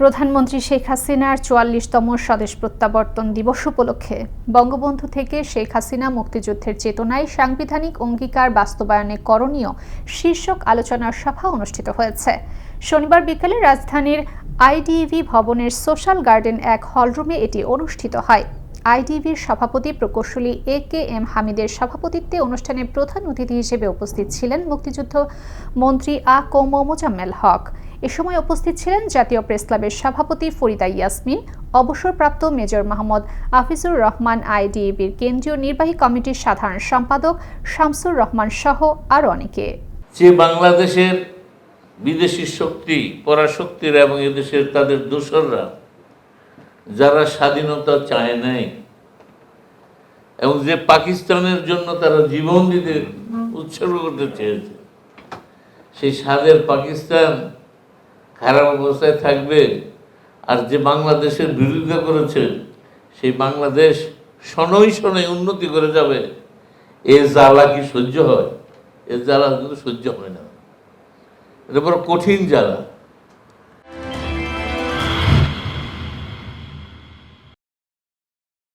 প্রধানমন্ত্রী শেখ হাসিনার চুয়াল্লিশতম স্বদেশ প্রত্যাবর্তন দিবস উপলক্ষে বঙ্গবন্ধু থেকে শেখ হাসিনা মুক্তিযুদ্ধের চেতনায় সাংবিধানিক অঙ্গীকার বাস্তবায়নে করণীয় শীর্ষক আলোচনার সভা অনুষ্ঠিত হয়েছে। শনিবার বিকেলে রাজধানীর আইডিভি ভবনের সোশ্যাল গার্ডেন এক হলরুমে এটি অনুষ্ঠিত হয়। আইডিবির সভাপতি প্রকৌশলী এ কে এম হামিদের সভাপতিত্বে অনুষ্ঠানে প্রধান অতিথি হিসেবে উপস্থিত ছিলেন মুক্তিযুদ্ধ মন্ত্রী আ কো মোজাম্মেল হক। এ সময় উপস্থিত ছিলেন জাতীয় প্রেস ক্লাবের সভাপতি ফরিদা ইয়াসমিন, অবসরপ্রাপ্ত মেজর মোহাম্মদ আফিজুর রহমান আইডিবির কেন্দ্রীয় নির্বাহী কমিটির সাধারণ সম্পাদক শামসুর রহমান সহ আরও অনেকে। যে বাংলাদেশের বিদেশি শক্তি, পরাশক্তিরা এবং এদেশের তাদের দোসররা, যারা স্বাধীনতা চায় নাই এবং যে পাকিস্তানের জন্য তারা জীবন দিতে উৎসর্গ করতে চেয়েছে, সেই স্বাদের পাকিস্তান খারাপ অবস্থায় থাকবে। আর যে বাংলাদেশের বিরোধিতা করেছে, সেই বাংলাদেশ শনই শনই উন্নতি করে যাবে। এ জ্বালা কি সহ্য হয়? এ জ্বালা কিন্তু সহ্য হয় না। এটা বড় কঠিন জ্বালা।